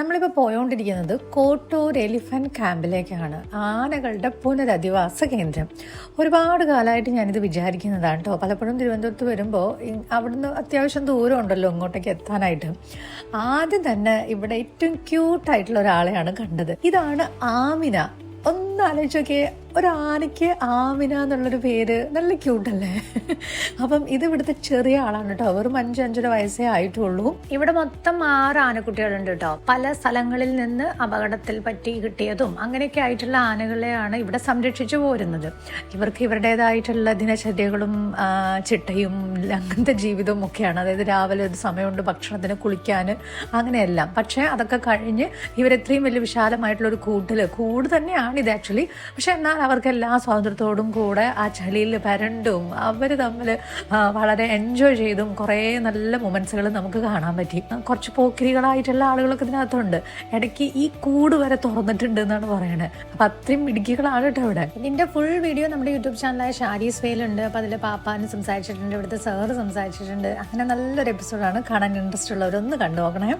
നമ്മളിപ്പോൾ പോയോണ്ടിരിക്കുന്നത് കോട്ടൂർ എലിഫന്റ് ക്യാമ്പിലേക്കാണ് ആനകളുടെ പുനരധിവാസ കേന്ദ്രം. ഒരുപാട് കാലമായിട്ട് ഞാനിത് വിചാരിക്കുന്നതാണ് കേട്ടോ പലപ്പോഴും തിരുവനന്തപുരത്ത് വരുമ്പോൾ അവിടുന്ന് അത്യാവശ്യം ദൂരം ഉണ്ടല്ലോ ഇങ്ങോട്ടേക്ക് എത്താനായിട്ട്. ആദ്യം തന്നെ ഇവിടെ ഏറ്റവും ക്യൂട്ടായിട്ടുള്ള ഒരാളെയാണ് കണ്ടത്. ഇതാണ് ആമിന. ഒന്ന് ആലോചിച്ച് നോക്കിയേ ഒരു ആനയ്ക്ക് ആമിന എന്നുള്ളൊരു പേര് നല്ല ക്യൂട്ടല്ലേ അപ്പം ഇത് ഇവിടുത്തെ ചെറിയ ആളാണ് കേട്ടോ. വെറും അഞ്ച് അഞ്ചര വയസ്സേ ആയിട്ടുള്ളൂ. ഇവിടെ മൊത്തം ആറ് ആനക്കുട്ടികളുണ്ട് കേട്ടോ. പല സ്ഥലങ്ങളിൽ നിന്ന് അപകടത്തിൽ പറ്റി കിട്ടിയതും അങ്ങനെയൊക്കെ ആയിട്ടുള്ള ആനകളെയാണ് ഇവിടെ സംരക്ഷിച്ചു പോരുന്നത്. ഇവർക്ക് ഇവരുടേതായിട്ടുള്ള ദിനചര്യകളും ചിട്ടയും അങ്ങനത്തെ ജീവിതവും ഒക്കെയാണ്. അതായത് രാവിലെ ഒരു സമയമുണ്ട് ഭക്ഷണത്തിന് കുളിക്കാൻ അങ്ങനെയെല്ലാം. പക്ഷേ അതൊക്കെ കഴിഞ്ഞ് ഇവരെത്രയും വലിയ വിശാലമായിട്ടുള്ള ഒരു കൂട്ടിൽ കൂട് തന്നെയാണ് ഇത് ആക്ച്വലി പക്ഷെ എന്നാൽ അവർക്ക് എല്ലാ സ്വാതന്ത്ര്യത്തോടും കൂടെ ആ ചളിയിൽ പരണ്ടും അവർ തമ്മിൽ വളരെ എൻജോയ് ചെയ്തും കുറേ നല്ല മൊമെൻസുകൾ നമുക്ക് കാണാൻ പറ്റി. കുറച്ച് പോക്കിരികളായിട്ടുള്ള ആളുകളൊക്കെ ഇതിനകത്തുണ്ട്. ഇടയ്ക്ക് ഈ കൂട് വരെ തുറന്നിട്ടുണ്ട് എന്നാണ് പറയണത് അപ്പം അത്രയും ഇടുക്കികളാണ് കേട്ടോ ഇവിടെ. ഇതിന്റെ ഫുൾ വീഡിയോ നമ്മുടെ യൂട്യൂബ് ചാനലായ ഷാരീസ് വേലുണ്ട്. അപ്പോൾ അതിൽ പാപ്പാന് സംസാരിച്ചിട്ടുണ്ട് ഇവിടുത്തെ സാറ് സംസാരിച്ചിട്ടുണ്ട്. അങ്ങനെ നല്ലൊരു എപ്പിസോഡാണ് കാണാൻ ഇൻട്രസ്റ്റ് ഉള്ളവരൊന്ന് കണ്ടു നോക്കണേ.